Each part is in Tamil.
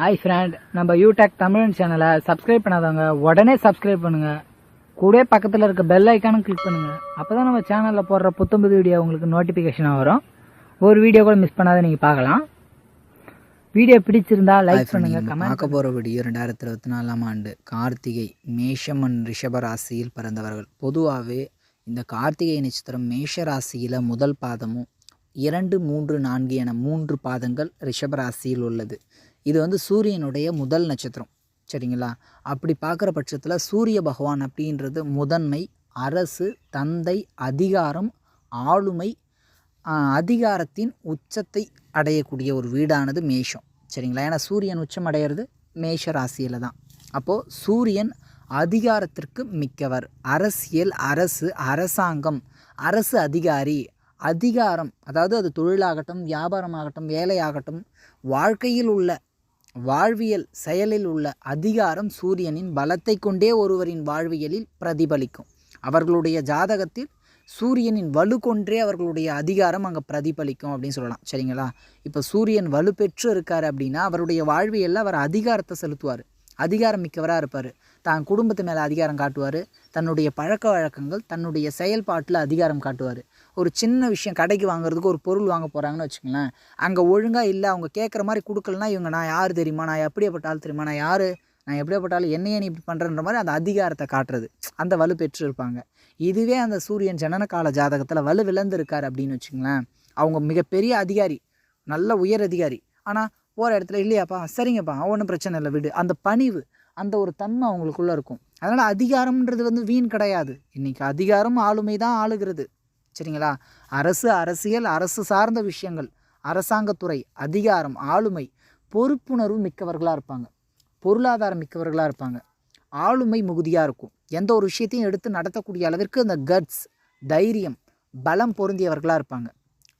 ஹாய் ஃப்ரெண்ட் நம்ம யூடெக் தமிழன் சேனலை சப்ஸ்கிரைப் பண்ணாதவங்க உடனே சப்ஸ்கிரைப் பண்ணுங்க. கூடவே பக்கத்தில் இருக்க பெல் ஐக்கானும் கிளிக் பண்ணுங்க. அப்பதான் நம்ம சேனலில் போடுற புத்தம்புது வீடியோ உங்களுக்கு நோட்டிஃபிகேஷனாக வரும். ஒரு வீடியோ கூட மிஸ் பண்ணாத நீங்கள் பார்க்கலாம். வீடியோ பிடிச்சிருந்தா லைக் பண்ணுங்க கமெண்ட் பார்க்க போகிற வீடியோ ரெண்டாயிரத்தி இருபத்தி நாலாம் ஆண்டு கார்த்திகை மேஷம் அண்ட் ரிஷப ராசியில் பிறந்தவர்கள். பொதுவாகவே இந்த கார்த்திகை நட்சத்திரம் மேஷ ராசியில் முதல் பாதமும் இரண்டு மூன்று நான்கு என மூன்று பாதங்கள் ரிஷப ராசியில் உள்ளது. இது வந்து சூரியனுடைய முதல் நட்சத்திரம். சரிங்களா? அப்படி பார்க்குற பட்சத்தில் சூரிய பகவான் அப்படின்றது முதன்மை அரசு தந்தை அதிகாரம் ஆளுமை அதிகாரத்தின் உச்சத்தை அடையக்கூடிய ஒரு வீடானது மேஷம். சரிங்களா? ஏன்னா சூரியன் உச்சம் அடையிறது மேஷ ராசியில் தான். அப்போது சூரியன் அதிகாரத்திற்கு மிக்கவர். அரசியல் அரசு அரசாங்கம் அரசு அதிகாரி அதிகாரம் அதாவது அது தொழிலாகட்டும் வியாபாரமாகட்டும் வேலையாகட்டும் வாழ்க்கையில் உள்ள வாழ்வியல் செயலில் உள்ள அதிகாரம் சூரியனின் பலத்தை கொண்டே ஒருவரின் வாழ்வியலில் பிரதிபலிக்கும். அவர்களுடைய ஜாதகத்தில் சூரியனின் வலு கொன்றே அவர்களுடைய அதிகாரம் அங்கே பிரதிபலிக்கும் அப்படின்னு சொல்லலாம். சரிங்களா? இப்போ சூரியன் வலு பெற்று இருக்கார் அப்படின்னா அவருடைய வாழ்வியலில் அவர் அதிகாரத்தை செலுத்துவார். அதிகாரம் மிக்கவராக இருப்பார். தான் குடும்பத்து மேலே அதிகாரம் காட்டுவார். தன்னுடைய பழக்க வழக்கங்கள் தன்னுடைய செயல்பாட்டில் அதிகாரம் காட்டுவார். ஒரு சின்ன விஷயம் கடைக்கு வாங்குறதுக்கு ஒரு பொருள் வாங்க போகிறாங்கன்னு வச்சுக்கோங்களேன். அங்கே ஒழுங்காக இல்லை அவங்க கேட்குற மாதிரி கொடுக்கலனா இவங்க நான் யார் தெரியுமா? நான் எப்படியாப்பட்ட ஆள் தெரியுமா? நான் யார்? நான் எப்படியாப்பட்டாலும் என்னையே நீ இப்படி பண்ணுறன்ற மாதிரி அந்த அதிகாரத்தை காட்டுறது. அந்த வலு பெற்று இருப்பாங்க இதுவே அந்த சூரியன் ஜனன கால ஜாதகத்தில் வலு விளந்திருக்கார் அப்படின்னு வச்சுங்களேன் அவங்க மிகப்பெரிய அதிகாரி நல்ல உயர் அதிகாரி. ஆனால் போகிற இடத்துல இல்லையாப்பா சரிங்கப்பா ஒன்றும் பிரச்சனை இல்லை விடு. அந்த பணிவு அந்த ஒரு தன்மை அவங்களுக்குள்ளே இருக்கும். அதனால் அதிகாரம்ன்றது வந்து வீண் கிடையாது. இன்றைக்கி அதிகாரம் ஆளுமை தான் ஆளுகிறது. சரிங்களா? அரசு அரசியல் அரசு சார்ந்த விஷயங்கள் அரசாங்கத்துறை அதிகாரம் ஆளுமை பொறுப்புணர்வு மிக்கவர்களாக இருப்பாங்க. பொருளாதாரம் மிக்கவர்களாக இருப்பாங்க. ஆளுமை மிகுதியாக இருக்கும். எந்த ஒரு விஷயத்தையும் எடுத்து நடத்தக்கூடிய அளவிற்கு அந்த கட்ஸ் தைரியம் பலம் பொருந்தியவர்களாக இருப்பாங்க.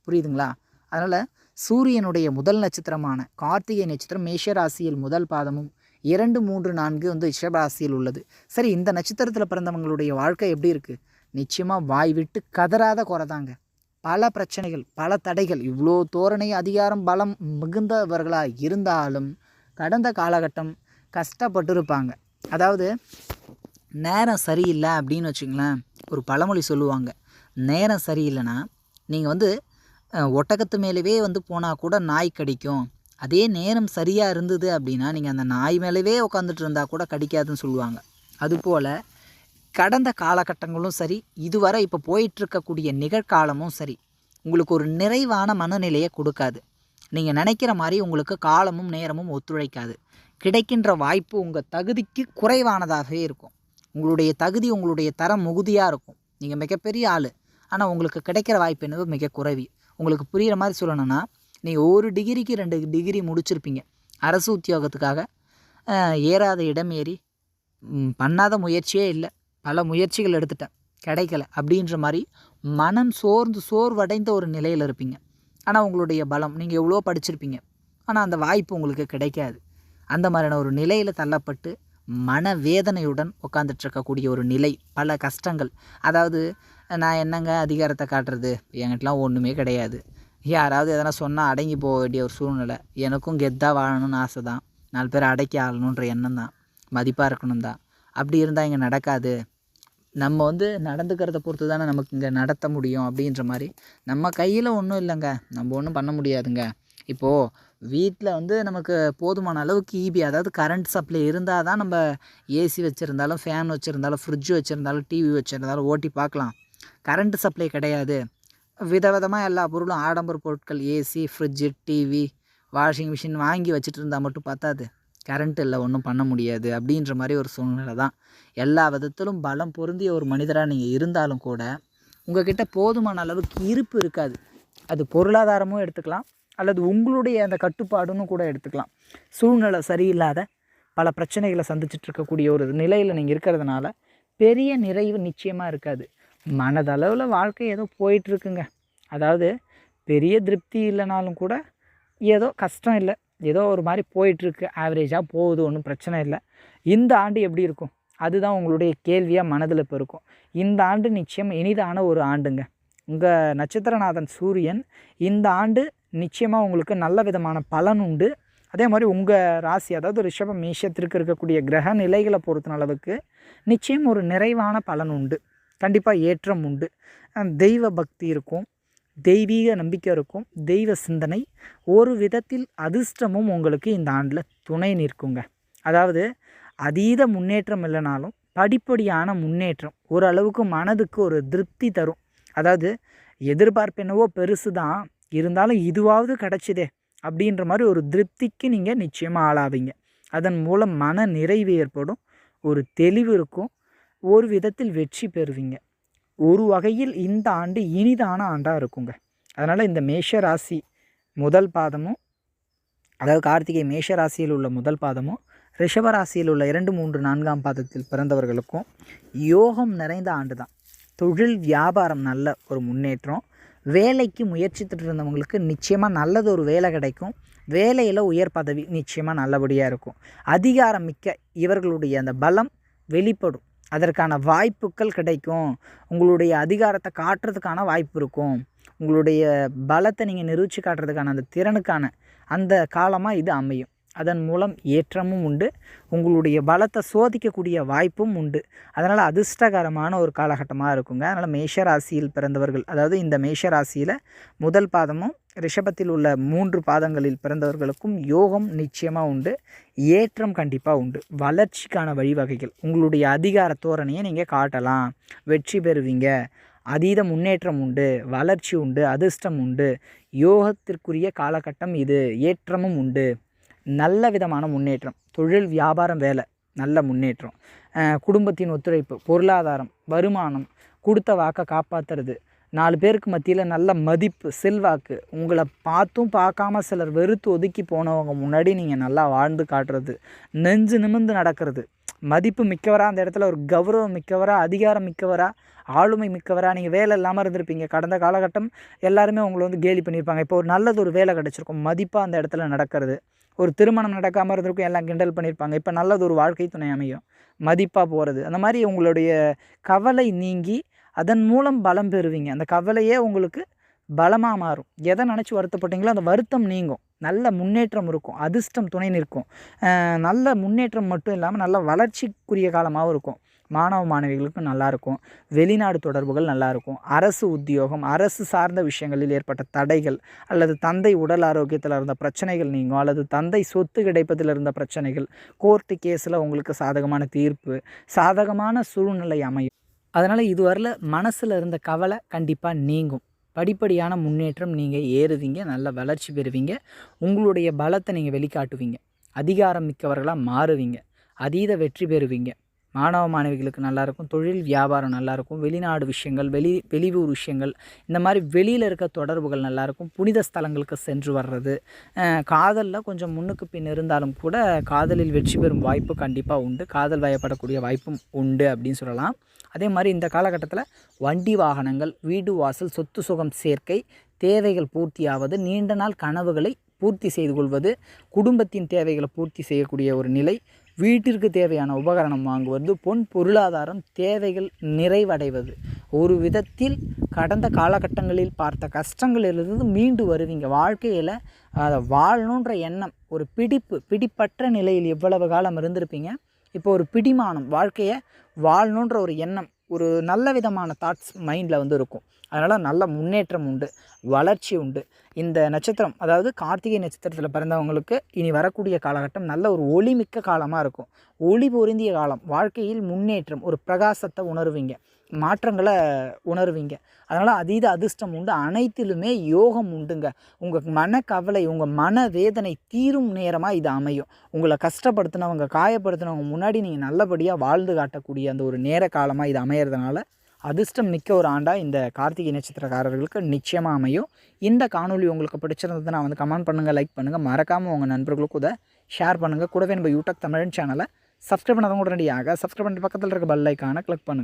புரியுதுங்களா? அதனால் சூரியனுடைய முதல் நட்சத்திரமான கார்த்திகை நட்சத்திரம் மேஷ ராசியில் முதல் பாதமும் இரண்டு மூன்று நான்கு வந்து ரிஷபராசியில் உள்ளது. சரி இந்த நட்சத்திரத்தில் பிறந்தவங்களுடைய வாழ்க்கை எப்படி இருக்குது நிச்சயமாக வாய் விட்டு கதறாத குறைதாங்க. பல பிரச்சனைகள் பல தடைகள் இவ்வளோ தோரணை அதிகாரம் பலம் மிகுந்தவர்களாக இருந்தாலும் கடந்த காலகட்டம் கஷ்டப்பட்டிருப்பாங்க. அதாவது நேரம் சரியில்லை அப்படின்னு வச்சுங்களேன் ஒரு பழமொழி சொல்லுவாங்க. நேரம் சரியில்லைன்னா நீங்கள் வந்து ஒட்டகத்து மேலவே வந்து போனால் கூட நாய் கடிக்கும். அதே நேரம் சரியாக இருந்தது அப்படின்னா நீங்கள் அந்த நாய் மேலவே உட்காந்துட்டு இருந்தால் கூட கடிக்காதுன்னு சொல்லுவாங்க. அதுபோல் கடந்த காலகட்டங்களும் சரி இதுவரை இப்போ போயிட்டுருக்கக்கூடிய நிகழ்காலமும் சரி உங்களுக்கு ஒரு நிறைவான மனநிலையை கொடுக்காது. நீங்கள் நினைக்கிற மாதிரி உங்களுக்கு காலமும் நேரமும் ஒத்துழைக்காது. கிடைக்கின்ற வாய்ப்பு உங்கள் தகுதிக்கு குறைவானதாகவே இருக்கும். உங்களுடைய தகுதி உங்களுடைய தரம் மிகுதியாக இருக்கும். நீங்கள் மிகப்பெரிய ஆள். ஆனால் உங்களுக்கு கிடைக்கிற வாய்ப்பு என்னது மிக குறைவி. உங்களுக்கு புரிகிற மாதிரி சொல்லணும்னா நீங்கள் ஒரு டிகிரிக்கு ரெண்டு டிகிரி முடிச்சிருப்பீங்க. அரசு உத்தியோகத்துக்காக ஏறாத இடம் ஏறி பண்ணாத முயற்சியே இல்லை. பல முயற்சிகள் எடுத்துட்டேன். கிடைக்கல. அப்படின்ற மாதிரி மனம் சோர்ந்து சோர்வடைந்த ஒரு நிலையில் இருப்பீங்க. ஆனால் உங்களுடைய பலம் நீங்கள் எவ்வளோ படிச்சிருப்பீங்க. ஆனால் அந்த வாய்ப்பு உங்களுக்கு கிடைக்காது. அந்த மாதிரியான ஒரு நிலையில் தள்ளப்பட்டு மன வேதனையுடன் உட்காந்துட்ருக்கக்கூடிய ஒரு நிலை பல கஷ்டங்கள். அதாவது நான் என்னங்க அதிகாரத்தை காட்டுறது? என்கிட்டலாம் ஒன்றுமே கிடையாது. யாராவது எதனா சொன்னால் அடங்கி போக வேண்டிய ஒரு சூழ்நிலை. எனக்கும் கெத்தாக வாழணும்னு ஆசை தான் நாலு பேர் அடக்கி ஆளணுன்ற எண்ணம் தான் மதிப்பாக இருக்கணும் தான் அப்படி இருந்தால் இங்கே நடக்காது. நம்ம வந்து நடந்துக்கிறத பொறுத்து தானே நமக்கு இங்கே நடத்த முடியும் அப்படின்ற மாதிரி. நம்ம கையில் ஒன்றும் இல்லைங்க. நம்ம ஒன்றும் பண்ண முடியாதுங்க. இப்போது வீட்டில் வந்து நமக்கு போதுமான அளவுக்கு ஈபி அதாவது கரண்ட் சப்ளை இருந்தால் தான் நம்ம ஏசி வச்சுருந்தாலும் ஃபேன் வச்சுருந்தாலும் ஃப்ரிட்ஜ் வச்சுருந்தாலும் டிவி வச்சுருந்தாலும் ஓட்டி பார்க்கலாம். கரண்ட் சப்ளை கிடையாது. விதவிதமாக எல்லா பொருளும் ஆடம்பர பொருட்கள் AC fridge TV washing machine வாங்கி வச்சுட்டு இருந்தால் மட்டும் பத்தாது. கரண்ட் இல்லை ஒன்றும் பண்ண முடியாது அப்படின்ற மாதிரி ஒரு சூழ்நிலை தான். எல்லா விதத்திலும் பலம் பொருந்திய ஒரு மனிதராக நீங்கள் இருந்தாலும் கூட உங்ககிட்ட போதுமான அளவுக்கு இருப்பு இருக்காது. அது பொருளாதாரமும் எடுத்துக்கலாம் அல்லது உங்களுடைய அந்த கட்டுப்பாடுன்னு கூட எடுத்துக்கலாம். சூழ்நிலை சரியில்லாத பல பிரச்சனைகளை சந்திச்சுட்டு இருக்கக்கூடிய ஒரு நிலையில் நீங்கள் இருக்கிறதுனால பெரிய நிறைவு நிச்சயமாக இருக்காது. மனதளவில் வாழ்க்கை ஏதோ போயிட்டுருக்குங்க அதாவது பெரிய திருப்தி இல்லைனாலும் கூட ஏதோ கஷ்டம் இல்லை. ஏதோ ஒரு மாதிரி போயிட்டுருக்கு ஆவரேஜாக போகுது ஒன்றும் பிரச்சனை இல்லை. இந்த ஆண்டு எப்படி இருக்கும்? அதுதான் உங்களுடைய கேள்வியாக மனதில் இப்போ இருக்கும். இந்த ஆண்டு நிச்சயம் இனிதான ஒரு ஆண்டுங்க. உங்கள் நட்சத்திரநாதன் சூரியன் இந்த ஆண்டு நிச்சயமாக உங்களுக்கு நல்ல விதமான பலன் உண்டு. அதே மாதிரி உங்கள் ராசி அதாவது ரிஷப மேஷத்திற்கு இருக்கக்கூடிய கிரக நிலைகளை பொறுத்த அளவுக்கு நிச்சயம் ஒரு நிறைவான பலன் உண்டு. கண்டிப்பாக ஏற்றம் உண்டு. தெய்வ பக்தி இருக்கும். தெய்வீக நம்பிக்கை இருக்கும் தெய்வ சிந்தனை ஒரு விதத்தில் அதிர்ஷ்டமும் உங்களுக்கு இந்த ஆண்டில் துணை நிற்குங்க. அதாவது அதீத முன்னேற்றம் இல்லைனாலும் படிப்படியான முன்னேற்றம் ஓரளவுக்கு மனதுக்கு ஒரு திருப்தி தரும். அதாவது எதிர்பார்ப்பு என்னவோ பெருசு தான் இருந்தாலும் இதுவாவது கிடச்சிதே அப்படின்ற மாதிரி ஒரு திருப்திக்கு நீங்கள் நிச்சயமாக ஆளாவீங்க. அதன் மூலம் மன நிறைவு ஏற்படும் ஒரு தெளிவு இருக்கும் ஒரு விதத்தில் வெற்றி பெறுவீங்க. ஒரு வகையில் இந்த ஆண்டு இனிதான ஆண்டாக இருக்குங்க. அதனால் இந்த மேஷ ராசி முதல் பாதமும் அதாவது கார்த்திகை மேஷ ராசியில் உள்ள முதல் பாதமும் ரிஷப ராசியில் உள்ள இரண்டு மூன்று நான்காம் பாதத்தில் பிறந்தவர்களுக்கும் யோகம் நிறைந்த ஆண்டு தான். தொழில் வியாபாரம் நல்ல ஒரு முன்னேற்றம். வேலைக்கு முயற்சித்துட்டு இருந்தவங்களுக்கு நிச்சயமாக நல்லது ஒரு வேலை கிடைக்கும். வேலையில் உயர் பதவி நிச்சயமாக நல்லபடியாக இருக்கும். அதிகாரம் மிக்க இவர்களுடைய அந்த பலம் வெளிப்படும். அதற்கான வாய்ப்புகள் கிடைக்கும். உங்களுடைய அதிகாரத்தை காட்டுறதுக்கான வாய்ப்பு இருக்கும். உங்களுடைய பலத்தை நீங்கள் நிரூபித்து காட்டுறதுக்கான அந்த திறனுக்கான அந்த காலமாக இது அமையும். அதன் மூலம் ஏற்றமும் உண்டு. உங்களுடைய பலத்தை சோதிக்கக்கூடிய வாய்ப்பும் உண்டு. அதனால் அதிர்ஷ்டகரமான ஒரு காலகட்டமாக இருக்குங்க. அதனால் மேஷ ராசியில் பிறந்தவர்கள் அதாவது இந்த மேஷ ராசியில் முதல் பாதமும் ரிஷபத்தில் உள்ள மூன்று பாதங்களில் பிறந்தவர்களுக்கும் யோகம் நிச்சயமாக உண்டு. ஏற்றம் கண்டிப்பாக உண்டு. வளர்ச்சிக்கான வழிவகைகள். உங்களுடைய அதிகார தோரணையை நீங்கள் காட்டலாம். வெற்றி பெறுவீங்க. அதீத முன்னேற்றம் உண்டு. வளர்ச்சி உண்டு. அதிர்ஷ்டம் உண்டு. யோகத்திற்குரிய காலகட்டம் இது. ஏற்றமும் உண்டு. நல்ல விதமான முன்னேற்றம். தொழில் வியாபாரம் வேலை. நல்ல முன்னேற்றம். குடும்பத்தின் ஒத்துழைப்பு பொருளாதாரம் வருமானம் கொடுத்த வாக்கை காப்பாற்றுறது நாலு பேருக்கு மத்தியில் நல்ல மதிப்பு செல்வாக்கு. உங்களை பார்த்தும் பார்க்காம சிலர் வெறுத்து ஒதுக்கி போனவங்க முன்னாடி நீங்கள் நல்லா வாழ்ந்து காட்டுறது நெஞ்சு நிமிர்ந்து நடக்கிறது. மதிப்பு மிக்கவராக அந்த இடத்துல ஒரு கௌரவம் மிக்கவராக அதிகாரம் மிக்கவராக ஆளுமை மிக்கவராக நீங்கள் வேலை இல்லாமல் இருந்திருப்பீங்க. கடந்த காலகட்டம் எல்லாருமே உங்களை வந்து கேலி பண்ணியிருப்பாங்க. இப்போ ஒரு நல்லது ஒரு வேலை கிடச்சிருக்கும். மதிப்பாக அந்த இடத்துல நடக்கிறது. ஒரு திருமணம் நடக்காமல் இருந்திருக்கும். எல்லாம் கிண்டல் பண்ணியிருப்பாங்க. இப்போ நல்லது ஒரு வாழ்க்கை துணை அமையும். மதிப்பாக போகிறது அந்த மாதிரி உங்களுடைய கவலை நீங்கி அதன் மூலம் பலம் பெறுவீங்க. அந்த கவலையே உங்களுக்கு பலமாக மாறும். எதை நினச்சி வருத்தப்பட்டீங்களோ அந்த வருத்தம் நீங்கும். நல்ல முன்னேற்றம் இருக்கும். அதிர்ஷ்டம் துணை நிற்கும். நல்ல முன்னேற்றம் மட்டும் இல்லாமல் நல்ல வளர்ச்சிக்குரிய காலமாகவும் இருக்கும். மாணவ மாணவிகளுக்கும் நல்லாயிருக்கும் வெளிநாடு தொடர்புகள் நல்லாயிருக்கும் அரசு உத்தியோகம் அரசு சார்ந்த விஷயங்களில் ஏற்பட்ட தடைகள் அல்லது தந்தை உடல் ஆரோக்கியத்தில் இருந்த பிரச்சனைகள் நீங்கும் அல்லது தந்தை சொத்து கிடைப்பதில் இருந்த பிரச்சனைகள் கோர்ட்டு கேஸில் உங்களுக்கு சாதகமான தீர்ப்பு சாதகமான சூழ்நிலை அமையும். அதனால் இதுவரையில் மனசில் இருந்த கவலை கண்டிப்பாக நீங்கும். படிப்படியான முன்னேற்றம் நீங்கள் ஏறுவீங்க நல்ல வளர்ச்சி பெறுவீங்க உங்களுடைய பலத்தை நீங்கள் வெளிக்காட்டுவீங்க அதிகாரம் மிக்கவர்களாக மாறுவீங்க அதீத வெற்றி பெறுவீங்க. மாணவ மாணவிகளுக்கு நல்லாயிருக்கும் தொழில் வியாபாரம் நல்லாயிருக்கும் வெளிநாடு விஷயங்கள் வெளி வெளியூர் விஷயங்கள் இந்த மாதிரி வெளியில் இருக்க தொடர்புகள் நல்லாயிருக்கும் புனித ஸ்தலங்களுக்கு சென்று வர்றது காதலில் கொஞ்சம் முன்னுக்கு பின் இருந்தாலும் கூட காதலில் வெற்றி பெறும் வாய்ப்பு கண்டிப்பாக உண்டு காதல் வயப்படக்கூடிய வாய்ப்பும் உண்டு அப்படின்னு சொல்லலாம். அதே மாதிரி இந்த காலகட்டத்தில் வண்டி வாகனங்கள் வீடு வாசல் சொத்து சுகம் சேர்க்கை தேவைகள் பூர்த்தியாவது நீண்ட நாள் கனவுகளை பூர்த்தி செய்து கொள்வது குடும்பத்தின் தேவைகளை பூர்த்தி செய்யக்கூடிய ஒரு நிலை வீட்டிற்கு தேவையான உபகரணம் வாங்குவது பொன் பொருளாதாரம் தேவைகள் நிறைவடைவது. ஒரு விதத்தில் கடந்த காலகட்டங்களில் பார்த்த கஷ்டங்களிலிருந்து மீண்டு வருவீங்க. வாழ்க்கையில் அதை வாழணுன்ற எண்ணம் ஒரு பிடிப்பு பிடிப்பற்ற நிலையில் எவ்வளவு காலம் இருந்திருப்பீங்க? இப்போ ஒரு பிடிமானம் வாழ்க்கையை வாழணுன்ற ஒரு எண்ணம் ஒரு நல்ல விதமான தாட்ஸ் மைண்டில் வந்து இருக்கும். அதனால் நல்ல முன்னேற்றம் உண்டு வளர்ச்சி உண்டு. இந்த நட்சத்திரம் அதாவது கார்த்திகை நட்சத்திரத்தில் பிறந்தவங்களுக்கு இனி வரக்கூடிய காலகட்டம் நல்ல ஒரு ஒளிமிக்க காலமாக இருக்கும். ஒளி பொருந்திய காலம் வாழ்க்கையில் முன்னேற்றம் ஒரு பிரகாசத்தை உணர்வீங்க. மாற்றங்களை உணர்வீங்க. அதனால் அதீத அதிர்ஷ்டம் உண்டு. அனைத்திலுமே யோகம் உண்டுங்க. உங்கள் மனக்கவலை உங்கள் மன வேதனை தீரும் நேரமாக இது அமையும். உங்களை கஷ்டப்படுத்தினவங்க காயப்படுத்தினவங்க முன்னாடி நீங்கள் நல்லபடியாக வாழ்ந்து காட்டக்கூடிய அந்த ஒரு நேர காலமாக இது அமையறதுனால அதிர்ஷ்டம் மிக்க ஒரு ஆண்டாக இந்த கார்த்திகை நட்சத்திரக்காரர்களுக்கு நிச்சயமாக அமையும். இந்த காணொளி உங்களுக்கு பிடிச்சிருந்ததுன்னா வந்து கமெண்ட் பண்ணுங்கள் லைக் பண்ணுங்கள் மறக்காமல் உங்கள் நண்பர்களுக்கு இதை ஷேர் பண்ணுங்கள் கூடவே நம்ம யூடியூப் தமிழ் சேனலை சப்ஸ்கிரைப் பண்ணாதவங்க உடனடியாக சப்ஸ்கிரைப் பண்ணிட்டு பக்கத்தில் இருக்க பெல் ஐக்கானை கிளிக் பண்ணுங்கள்